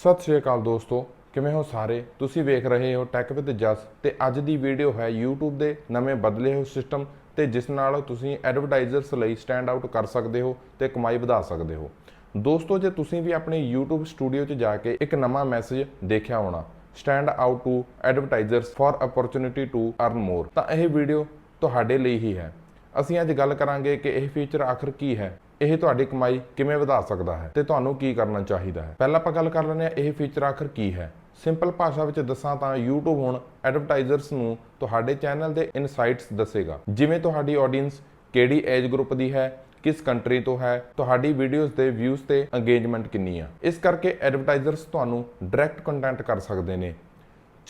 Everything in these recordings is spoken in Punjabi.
ਸਤਿ ਸ਼੍ਰੀ ਅਕਾਲ ਦੋਸਤੋ, ਕਿਵੇਂ ਹੋ ਸਾਰੇ? ਤੁਸੀਂ ਵੇਖ ਰਹੇ ਹੋ ਟੈਕ ਵਿਦ ਜਸ ਤੇ ਅੱਜ ਦੀ ਵੀਡੀਓ ਹੈ YouTube ਦੇ ਨਵੇਂ ਬਦਲੇ ਹੋਏ ਸਿਸਟਮ ਤੇ ਜਿਸ ਨਾਲ ਤੁਸੀਂ ਐਡਵਰਟਾਈਜ਼ਰਸ ਲਈ ਸਟੈਂਡ ਆਊਟ ਕਰ ਸਕਦੇ ਹੋ ਤੇ ਕਮਾਈ ਵਧਾ ਸਕਦੇ ਹੋ। ਦੋਸਤੋ, ਜੇ ਤੁਸੀਂ ਵੀ ਆਪਣੇ YouTube ਸਟੂਡੀਓ 'ਚ ਜਾ ਕੇ ਇੱਕ ਨਵਾਂ ਮੈਸੇਜ ਦੇਖਿਆ ਹੋਣਾ stand out to advertisers for opportunity to earn more ਤਾਂ ਇਹ ਵੀਡੀਓ ਤੁਹਾਡੇ ਲਈ ਹੀ ਹੈ। ਅਸੀਂ ਅੱਜ ਗੱਲ ਕਰਾਂਗੇ ਕਿ ਇਹ ਫੀਚਰ ਆਖਰ ਕੀ ਹੈ ਇਹ ਤੁਹਾਡੀ ਕਮਾਈ ਕਿਵੇਂ ਵਧਾ ਸਕਦਾ ਹੈ ਤੇ ਤੁਹਾਨੂੰ ਕੀ ਕਰਨਾ ਚਾਹੀਦਾ ਹੈ? ਪਹਿਲਾਂ ਆਪਾਂ ਗੱਲ ਕਰ ਲੈਂਦੇ ਹਾਂ, ਇਹ ਫੀਚਰ ਆਖਰ ਕੀ ਹੈ? ਸਿੰਪਲ ਭਾਸ਼ਾ ਵਿੱਚ ਦੱਸਾਂ ਤਾਂ YouTube ਹੁਣ ਐਡਵਰਟਾਈਜ਼ਰਸ ਨੂੰ ਤੁਹਾਡੇ ਚੈਨਲ ਦੇ ਇਨਸਾਈਟਸ ਦੱਸੇਗਾ। ਜਿਵੇਂ ਤੁਹਾਡੀ ਆਡੀਅנס ਕਿਹੜੀ ਏਜ ਗਰੁੱਪ ਦੀ ਹੈ, ਕਿਸ ਕੰਟਰੀ ਤੋਂ ਹੈ, ਤੁਹਾਡੀ ਵੀਡੀਓਜ਼ ਦੇ ਵਿਊਜ਼ ਤੇ ਅੰਗੇਜਮੈਂਟ ਕਿੰਨੀ ਆ। ਇਸ ਕਰਕੇ ਐਡਵਰਟਾਈਜ਼ਰਸ ਤੁਹਾਨੂੰ ਡਾਇਰੈਕਟ ਕੰਟੈਂਟ ਕਰ ਸਕਦੇ ਨੇ।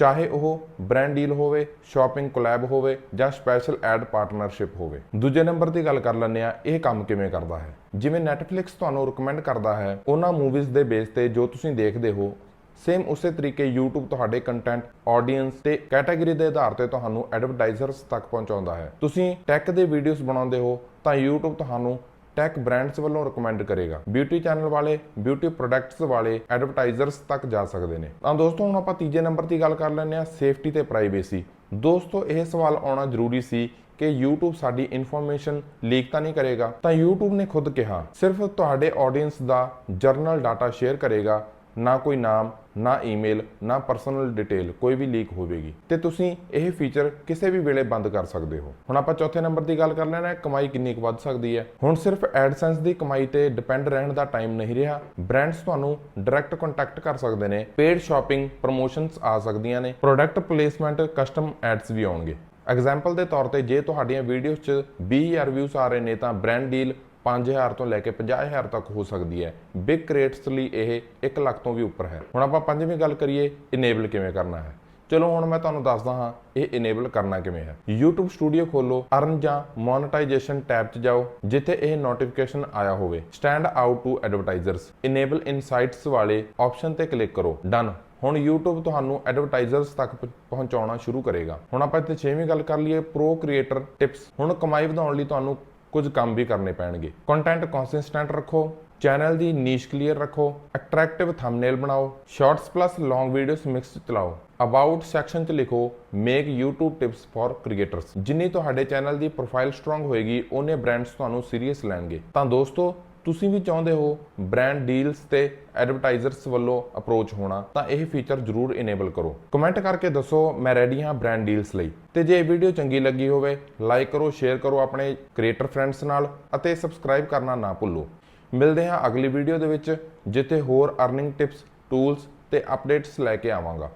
ਚਾਹੇ ਉਹ ਬ੍ਰਾਂਡ ਡੀਲ ਹੋਵੇ ਸ਼ਾਪਿੰਗ ਕੋਲੈਬ ਹੋਵੇ ਜਾਂ ਸਪੈਸ਼ਲ ਐਡ ਪਾਰਟਨਰਸ਼ਿਪ ਹੋਵੇ। ਦੂਜੇ ਨੰਬਰ ਦੀ ਗੱਲ ਕਰ ਲੈਂਦੇ ਆ ਇਹ ਕੰਮ ਕਿਵੇਂ ਕਰਦਾ ਹੈ? ਜਿਵੇਂ Netflix ਤੁਹਾਨੂੰ ਰეკਮੈਂਡ ਕਰਦਾ ਹੈ, ਉਹਨਾਂ ਮੂਵੀਜ਼ ਦੇ ਬੇਸ ਤੇ ਜੋ ਤੁਸੀਂ ਦੇਖਦੇ ਹੋ ਸੇਮ ਉਸੇ ਤਰੀਕੇ YouTube ਤੁਹਾਡੇ ਕੰਟੈਂਟ ਆਡੀਅנס ਤੇ ਕੈਟਾਗਰੀ ਦੇ ਆਧਾਰ ਤੇ ਤੁਹਾਨੂੰ ਐਡਵਰਟਾਈਜ਼ਰਸ ਤੱਕ ਪਹੁੰਚਾਉਂਦਾ ਹੈ। ਤੁਸੀਂ ਟੈਕ ਦੇ ਵੀਡੀਓਜ਼ ਬਣਾਉਂਦੇ ਹੋ, ਤਾਂ YouTube ਤੁਹਾਨੂੰ ਟੈਕ ਬ੍ਰਾਂਡਸ ਵੱਲੋਂ ਰეკਮੈਂਡ ਕਰੇਗਾ। ਬਿਊਟੀ ਚੈਨਲ ਵਾਲੇ ਬਿਊਟੀ ਪ੍ਰੋਡਕਟਸ ਵਾਲੇ ਐਡਵਰਟਾਈਜ਼ਰਸ ਤੱਕ ਜਾ ਸਕਦੇ ਨੇ। ਤਾਂ ਦੋਸਤੋ, ਹੁਣ ਆਪਾਂ ਤੀਜੇ ਨੰਬਰ ਦੀ ਗੱਲ ਕਰ ਲੈਂਦੇ ਆ ਸੇਫਟੀ ਤੇ ਪ੍ਰਾਈਵੇਸੀ ਦੋਸਤੋ, ਇਹ ਸਵਾਲ ਆਉਣਾ ਜ਼ਰੂਰੀ ਸੀ ਕਿ YouTube ਸਾਡੀ ਇਨਫੋਰਮੇਸ਼ਨ ਲੀਕ ਤਾਂ ਨਹੀਂ ਕਰੇਗਾ? ਤਾਂ YouTube ਨੇ ਖੁਦ ਕਿਹਾ, ਸਿਰਫ ਤੁਹਾਡੇ ਆਡੀਅנס ਦਾ ਜਰਨਲ ਡਾਟਾ ਸ਼ੇਅਰ ਕਰੇਗਾ ਨਾ ਕੋਈ ਨਾਮ, ਨਾ ਈਮੇਲ, ਨਾ ਪਰਸਨਲ ਡਿਟੇਲ ਕੋਈ ਵੀ ਲੀਕ ਹੋਵੇਗੀ। ਤੇ ਤੁਸੀਂ ਇਹ ਫੀਚਰ ਕਿਸੇ ਵੀ ਵੇਲੇ ਬੰਦ ਕਰ ਸਕਦੇ ਹੋ। ਹੁਣ ਆਪਾਂ ਚੌਥੇ ਨੰਬਰ ਦੀ ਗੱਲ ਕਰ ਲੈਣਾ ਹੈ, ਕਮਾਈ ਕਿੰਨੀ ਕੁ ਵੱਧ ਸਕਦੀ ਹੈ। ਹੁਣ ਸਿਰਫ ਐਡਸੈਂਸ ਦੀ ਕਮਾਈ ਤੇ ਡਿਪੈਂਡ ਰਹਿਣ ਦਾ ਟਾਈਮ ਨਹੀਂ ਰਿਹਾ। ਬ੍ਰਾਂਡਸ ਤੁਹਾਨੂੰ ਡਾਇਰੈਕਟ ਕੰਟੈਕਟ ਕਰ ਸਕਦੇ ਨੇ ਪੇਡ ਸ਼ਾਪਿੰਗ ਪ੍ਰੋਮੋਸ਼ਨਸ ਆ ਸਕਦੀਆਂ ਨੇ ਪ੍ਰੋਡਕਟ ਪਲੇਸਮੈਂਟ ਕਸਟਮ ਐਡਸ ਵੀ ਆਉਣਗੇ। ਐਗਜ਼ਾਮਪਲ ਦੇ ਤੌਰ ਤੇ ਜੇ ਤੁਹਾਡੀਆਂ ਵੀਡੀਓਜ਼ 'ਚ 20000 ਵਿਊਜ਼ ਆ ਰਹੇ ਨੇ ਤਾਂ ਬ੍ਰਾਂਡ ਡੀਲ 5000 ਤੋਂ ਲੈ ਕੇ 50000 ਤੱਕ ਹੋ ਸਕਦੀ ਹੈ। ਬਿਗ ਕ੍ਰੀਏਟਰਸ ਲਈ ਇਹ 1 ਲੱਖ ਤੋਂ ਵੀ ਉੱਪਰ ਹੈ। ਹੁਣ ਆਪਾਂ ਪੰਜਵੀਂ ਗੱਲ ਕਰੀਏ ਇਨੇਬਲ ਕਿਵੇਂ ਕਰਨਾ ਹੈ? ਚਲੋ ਹੁਣ ਮੈਂ ਤੁਹਾਨੂੰ ਦੱਸਦਾ ਹਾਂ, ਇਹ ਇਨੇਬਲ ਕਰਨਾ ਕਿਵੇਂ ਹੈ। YouTube ਸਟੂਡੀਓ ਖੋਲੋ ਅਰਨ ਜਾਂ ਮੋਨੇਟਾਈਜੇਸ਼ਨ ਟੈਬ 'ਚ ਜਾਓ, ਜਿੱਥੇ ਇਹ ਨੋਟੀਫਿਕੇਸ਼ਨ ਆਇਆ ਹੋਵੇ। Stand out to advertisers enable insights ਵਾਲੇ ਆਪਸ਼ਨ ਤੇ ਕਲਿੱਕ ਕਰੋ। ਡਨ ਹੁਣ YouTube ਤੁਹਾਨੂੰ ਐਡਵਰਟਾਈਜ਼ਰਸ ਤੱਕ ਪਹੁੰਚਾਉਣਾ ਸ਼ੁਰੂ ਕਰੇਗਾ। ਹੁਣ ਆਪਾਂ ਇੱਥੇ 6ਵੀਂ ਗੱਲ ਕਰ ਲਈਏ ਪ੍ਰੋ ਕ੍ਰੀਏਟਰ ਟਿਪਸ ਹੁਣ ਕਮਾਈ ਵਧਾਉਣ ਲਈ ਤੁਹਾਨੂੰ ਕੁਝ ਕੰਮ ਵੀ ਕਰਨੇ ਪੈਣਗੇ। ਕੰਟੈਂਟ ਕੰਸਿਸਟੈਂਟ ਰੱਖੋ ਚੈਨਲ ਦੀ ਨੀਸ਼ ਕਲੀਅਰ ਰੱਖੋ ਅਟਰੈਕਟਿਵ ਥੰਬਨੇਲ ਬਣਾਓ shorts plus long videos mix ਚਲਾਓ। ਅਬਾਊਟ ਸੈਕਸ਼ਨ 'ਚ ਲਿਖੋ make YouTube tips for creators ਜਿੰਨੀ ਤੁਹਾਡੇ ਚੈਨਲ ਦੀ ਪ੍ਰੋਫਾਈਲ ਸਟਰੋਂਗ ਹੋਏਗੀ, ਉਹਨੇ ਬ੍ਰਾਂਡਸ ਤੁਹਾਨੂੰ ਸੀਰੀਅਸ ਲੈਣਗੇ। ਤਾਂ ਦੋਸਤੋ ਤੁਸੀਂ ਵੀ ਚਾਹੁੰਦੇ ਹੋ ਬ੍ਰਾਂਡ ਡੀਲਸ ਤੇ ਐਡਵਰਟਾਈਜ਼ਰਸ ਵੱਲੋਂ ਅਪਰੋਚ ਹੋਣਾ, ਤਾਂ ਇਹ ਫੀਚਰ ਜ਼ਰੂਰ ਇਨੇਬਲ ਕਰੋ। ਕਮੈਂਟ ਕਰਕੇ ਦੱਸੋ, ਮੈਂ ਰੈਡੀ ਹਾਂ ਬ੍ਰਾਂਡ ਡੀਲਸ ਲਈ। ਤੇ ਜੇ ਇਹ ਵੀਡੀਓ ਚੰਗੀ ਲੱਗੀ ਹੋਵੇ ਲਾਈਕ ਕਰੋ ਸ਼ੇਅਰ ਕਰੋ ਆਪਣੇ ਕ੍ਰੀਏਟਰ ਫਰੈਂਡਸ ਨਾਲ ਅਤੇ ਸਬਸਕ੍ਰਾਈਬ ਕਰਨਾ ਨਾ ਭੁੱਲੋ। ਮਿਲਦੇ ਹਾਂ ਅਗਲੀ ਵੀਡੀਓ ਦੇ ਵਿੱਚ, ਜਿੱਥੇ ਹੋਰ ਅਰਨਿੰਗ ਟਿਪਸ ਟੂਲਸ ਤੇ ਅਪਡੇਟਸ ਲੈ ਕੇ ਆਵਾਂਗਾ।